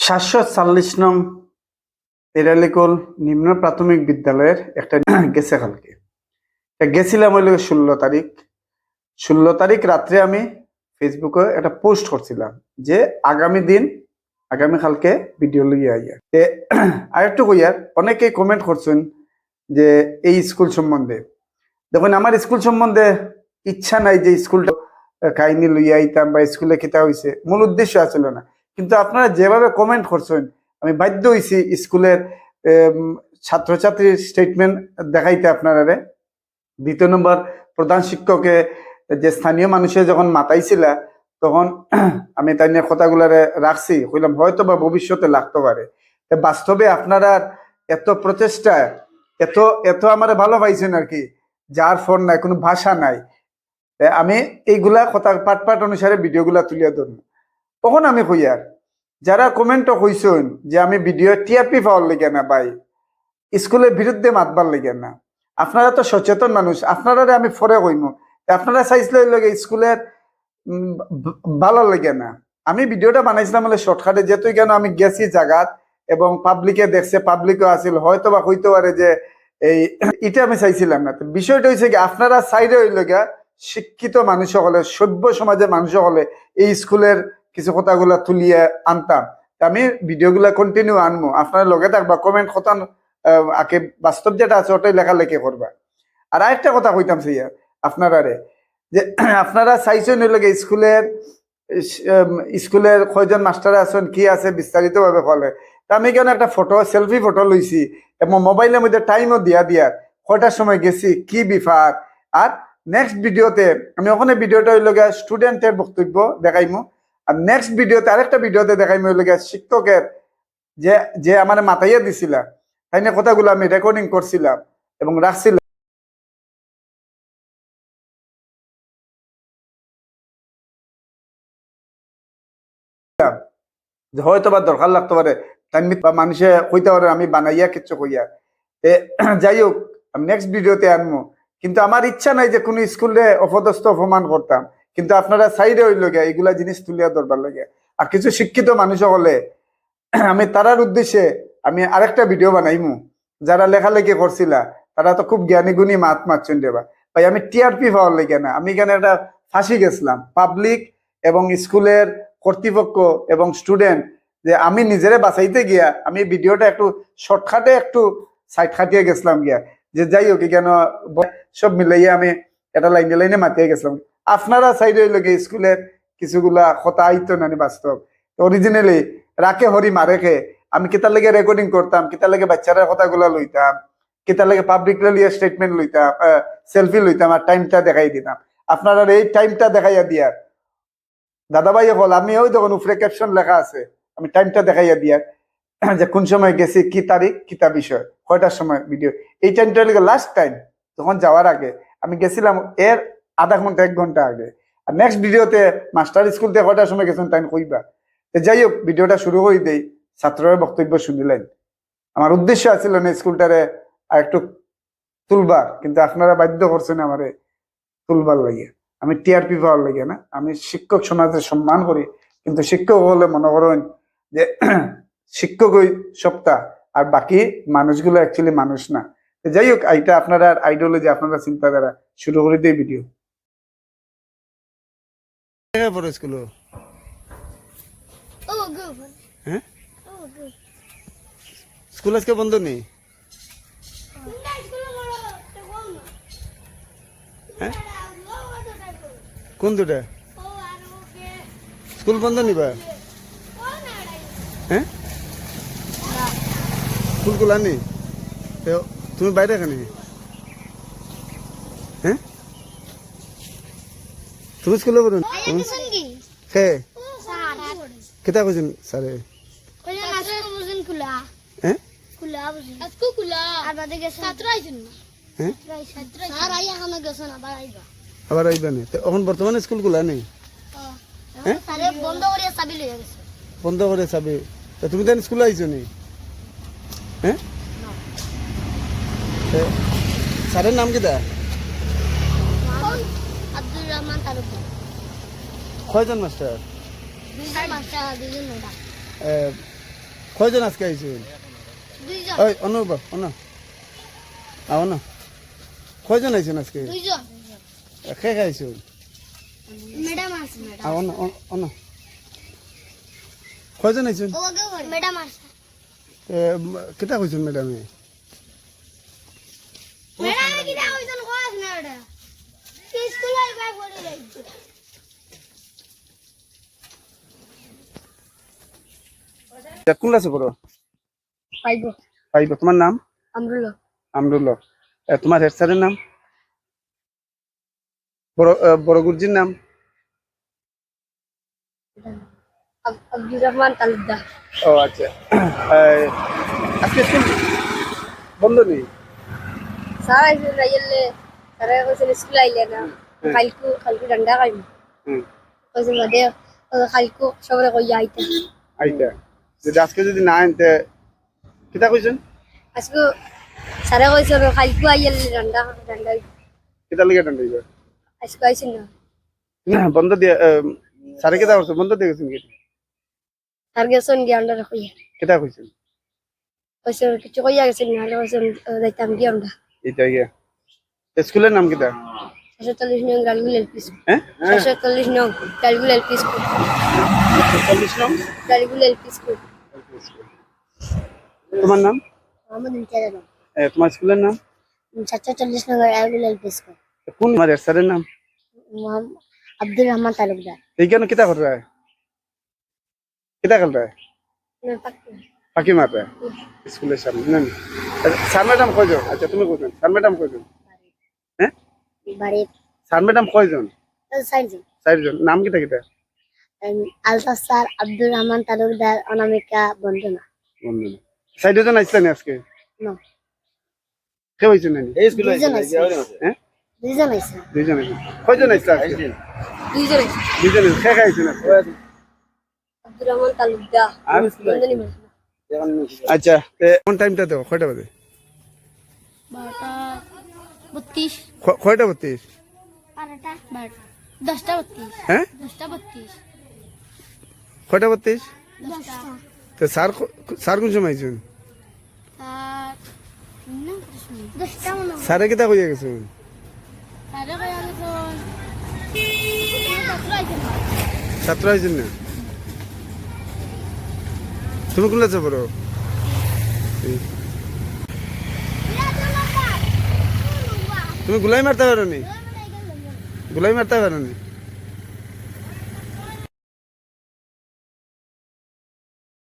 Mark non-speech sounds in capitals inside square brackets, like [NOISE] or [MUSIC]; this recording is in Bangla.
সাতশো চল্লিশ নং তেরালিকল নিম্ন প্রাথমিক বিদ্যালয়ের একটা [CLEARS THROAT] গেছে কালকে। গেছিলাম হইল ষোলো তারিখ। ষোলো তারিখ রাত্রে আমি ফেসবুকে একটা পোস্ট করছিলাম যে আগামী দিন, আগামী কালকে ভিডিও লইয়া আইয়া। তে [CLEARS THROAT] আরেকটু কইয়ার অনেকে কমেন্ট করছেন যে এই স্কুল সম্বন্ধে। দেখুন, আমার স্কুল সম্বন্ধে ইচ্ছা নাই যে স্কুলটা কাহিনী লইয়া আইতাম বা স্কুলে কিতা হয়েছে মূল উদ্দেশ্য আসলে না। কিন্তু আপনারা যেভাবে কমেন্ট করছেন, আমি বাধ্য হয়েছি স্কুলের ছাত্রছাত্রীর স্টেটমেন্ট দেখাইতে আপনারা দ্বিতীয় নম্বর, প্রধান শিক্ষকে যে স্থানীয় মানুষের যখন মাতাইছিল তখন [CLEARS THROAT] আমি তাই নিয়ে কথাগুলারে রাখছি। কইলাম হয়তো বা ভবিষ্যতে লাগতে পারে। বাস্তবে আপনারা এত প্রচেষ্টা, এত এত আমার ভালো পাইছেন আর কি, যার ফোন নাই, কোনো ভাষা নাই। আমি এইগুলা কথা পাট পাট অনুসারে ভিডিওগুলা তুলিয়া ধরুন তখন আমি কই আর? যারা কমেন্টও কইছেন যে আমি ভিডিও টিআরপি পাওয়ার লেগে না ভাই স্কুলের বিরুদ্ধে মাতবার লেগে না। আপনারা তো সচেতন মানুষ আপনারা আমি ফরে কইমু আপনারা চাইছিলে লগে স্কুলের ভালো লাগে না। আমি ভিডিওটা বানাইছিলাম বলে শর্টকাটে যেহেতু কেন আমি গেছি জায়গাত এবং পাবলিকে দেখছে পাবলিকও আছিল হয়তো বা হইতে পারে যে এই [COUGHS] এটা আমি চাইছিলাম না। বিষয়টা হয়েছে কি, আপনারা সাইডে হইল শিক্ষিত মানুষ হলে সভ্য সমাজের মানুষ হলে এই স্কুলের কিছু কথাগুলা তুলিয়ে আনতাম। আমি ভিডিওগুলা কন্টিনিউ আনব আপনার লগে থাকবা কমেন্ট কথা আগে বাস্তব যেটা আছে ওটাই লেখালেখি করবা। আর আরেকটা কথা কইতাম সিয়া আপনারারে, যে [CLEARS THROAT] আপনারা চাইছেন গিয়ে স্কুলের স্কুলের কয়জন মাস্টার আছেন, কি আছে বিস্তারিত ভাবে বলে। তা আমি কেন একটা ফটো, সেলফি ফটো লইছি, এবং মোবাইলের মধ্যে টাইমও দিয়া দিয়া, কয়টার সময় গেছি, কি বিফার। আর নেক্সট ভিডিওতে আমি ওখানে ভিডিওটা গিয়া স্টুডেন্টের বক্তব্য দেখাইমু। আর নেক্সট ভিডিওতে আরেকটা ভিডিওতে দেখাইমু হইল গিয়া শিক্ষকের যে যে আমার মাথাইয়া দিছিল, তাই না কথাগুলো আমি রেকর্ডিং করছিলাম এবং রাখছিলাম। হয়তো বা দরকার লাগতে পারে, তাই বা মানুষে কইতে পারে আমি বানাইয়া কিচ্ছু কইয়া। এ [CLEARS THROAT] যাই হোক, আমি নেক্সট ভিডিওতে আনব কিন্তু আমার ইচ্ছা নাই যে কোনো স্কুলে অপদস্থ অপমান করতাম। কিন্তু আপনারা সাইডে হইল গিয়া এগুলা জিনিস তুলিয়া দরবার লাগে আর কিছু শিক্ষিত মানুষ হলে [CLEARS THROAT] আমি তারার উদ্দেশ্যে আমি আরেকটা ভিডিও বানাইমু। যারা লেখালেখি করছিলা, তারা তো খুব জ্ঞানী গুণী মাত মারছেন দেবা ভাই, আমি টিআরপি পাওয়ার লেগে না, আমি এখানে একটা ফাঁসি গেছিলাম। পাবলিক এবং স্কুলের কর্তৃপক্ষ এবং স্টুডেন্ট যে আমি নিজেরে বাঁচাইতে গিয়া, আমি ভিডিওটা একটু শর্টকাটে একটু সাইড খাটিয়ে গেছিলাম গিয়া। যে যাই হোক কেন সব মিলাইয়া আমি এটা লাইনে লাইনে মাতিয়ে গেছিলাম। আপনারা সাইডে গিয়ে স্কুলের কিছুগুলা কথা আইতো নানি বাস্তব। অরিজিনালি রাকে হরি মারেকে আমি কেতার লেগে রেকর্ডিং করতাম কেতার লেগে বাচ্চারা কথাগুলা লইতাম কেতার লেগে পাবলিক স্টেটমেন্ট লইতাম সেলফি লইতাম আর টাইমটা দেখাই দিতাম। আপনারা এই টাইমটা দেখাইয়া দিয়ার দাদাভাই হল আমি ওই যখন উপরে ক্যাপশন লেখা আছে, আমি টাইমটা দেখাইয়া দিয়ার [CLEARS THROAT] যে কোন সময় গেছি, কি তারিখ কিতা বিষয় কয়টার সময় ভিডিও এই টাইমটা লেগে লাস্ট টাইম তখন যাওয়ার আগে, আমি গেছিলাম এর আধা ঘণ্টা এক ঘণ্টা আগে। আর নেক্সট ভিডিওতে মাস্টার স্কুল থেকে কয়টার সময় গেছেন তাই কইবা। তো যাই হোক ভিডিওটা শুরু করে দেই, ছাত্ররা বক্তব্য শুনিলেন। আমার উদ্দেশ্য আছিল না স্কুলটারে আর একটু তুলবার, কিন্তু আপনারা বাধ্য করছেন আমারে তুলবার লাগে আমি টিআরপি পাওয়ার লাগে না, আমি শিক্ষক সমাজের সম্মান করি, কিন্তু শিক্ষক হলে মনে করেন যে শিক্ষক ওই সপ্তাহ আর বাকি মানুষগুলো অ্যাকচুয়ালি মানুষ না। যাই হোক এইটা আপনারা আইডিওলজি আপনারা চিন্তাধারা, শুরু করে দিই ভিডিও পড়ো স্কুল Oh, হ্যাঁ? স্কুল আজকে বন্ধ নেই? হ্যাঁ? কোন দুটা? স্কুল বন্ধ নিবা? হ্যাঁ? স্কুল খোলা নেই তুমি বাইরে এখানে হ্যাঁ? তুমি স্কুলে পড়ো তুমি কে কেটা কৈছেন ছাৰে হ্যাঁ? হ্যাঁ? আবার আইবা নে। এখন বর্তমানে স্কুল খোলা নেই? হ্যাঁ? বন্ধ করে চাবি। তো তুমি তাই স্কুলে আইছো নি? হ্যাঁ? তে ছারের নাম কিটা আব্দুর রহমান তালুকদার। কয়জন মাস্টার? কয়জন আজকে দুইজন। ওই অন্য বা অন্য। না কয়জন আইছেন আজকে? ম্যাডাম আও অন্য অন্য কয়জন আছে। কেটা কইছেন ম্যাডামে? ম্যাডাম কি দাও ওইজন কয় না ওটা স্কুল বাই পড়ে যাইছে কোন ক্লাসে পড়ো পাইবো। পাইব। তোমার নাম? আমরুল। আমরুল্লাহ তোমার হেড স্যারের নাম? বড় বড় গুরজির নাম? আব্দুর রহমান তালুকদার। ও আচ্ছা। আজকে স্কুল বন্ধ নেই? স্যার আইসেন আইলে স্যার কইছেন স্কুল আইলে না। কালকু কালকু ডান্ডা হুম। কইছেন বাদে কালকু সবরে কই আইতা। আইতা। যদি আজকে যদি না আনতে কিতা কইছেন? আজকে স্যারে কইছেন কালকু আইলে ডান্ডা ডান্ডা কিতা লিগে টান দিবে আজকে আইছেন না? না বন্ধ দিয়ে এ, কিতা করছে বন্ধ দিয়ে গেছেন কি স্যার গেছেন গিয়ে আন্ডা কই কিতা কইছেন কইছেন কিছু কইয়া গেছেন না কইছেন যাইতাম গিয়ে আমরা এইটা গিয়া স্কুলের নাম কিতা? ছয়চল্লিশ নং গালগুল এলপি স্কুল। ছয়চল্লিশ নং গালগুল এলপি স্কুল। চল্লিশ নং? গালগুল এলপি স্কুল। তোমার নাম? মোহাম্মদ ইমতিয়াজ আলম। তোমার স্কুলের নাম? ছয়চল্লিশ নং গালগুল এলপি স্কুল। কোন তোমার স্যারের নাম? আব্দুর রহমান তালুকদার। এইখানে কিতা কর রা কিতা খেল রা ফাঁকি মার রা স্কুলের সামনে না। আচ্ছা, স্যার ম্যাডাম কয়জন? আচ্ছা তুমি কয়জন? স্যার ম্যাডাম কয়জন? হ্যাঁ? স্যার ম্যাডাম কয়জন? চারজন। নাম কিতা কিতা? আলতাফ স্যার আব্দুর রহমান তালুকদার অনামিকা বন্দনা। বন্ধু চারজন আসলেন আজকে? No. কে হয়েছেন নানি? দুইজন আছে হ্যাঁ? দুইজন আছে দুইজন আইছেন। কয়জন আজকে? দুইজন আছে দুইজন আইছে। কে খাইছেন আজকে? আব্দুর রহমান তালুকদার। আর? বন্দনী মাস আচ্ছা তে কোন টাইমটা দাও? কয়টা বাজে? বারোটা বত্রিশ। কয়টা বত্রিশ? বারোটা বারোটা। দশটা বত্রিশ। হ্যাঁ? দশটা বত্রিশ। কয়টা বত্রিশ? তো স্যার স্যার কোন সময় আইছেন? স্যারে কিতা কইয়া গেছেন? ছাত্র আইছেন না? তুমি কোন ক্লাসে পড়ো তুমি গুলাই মারতে পারো নি? গুলাই মারতে পারো নি?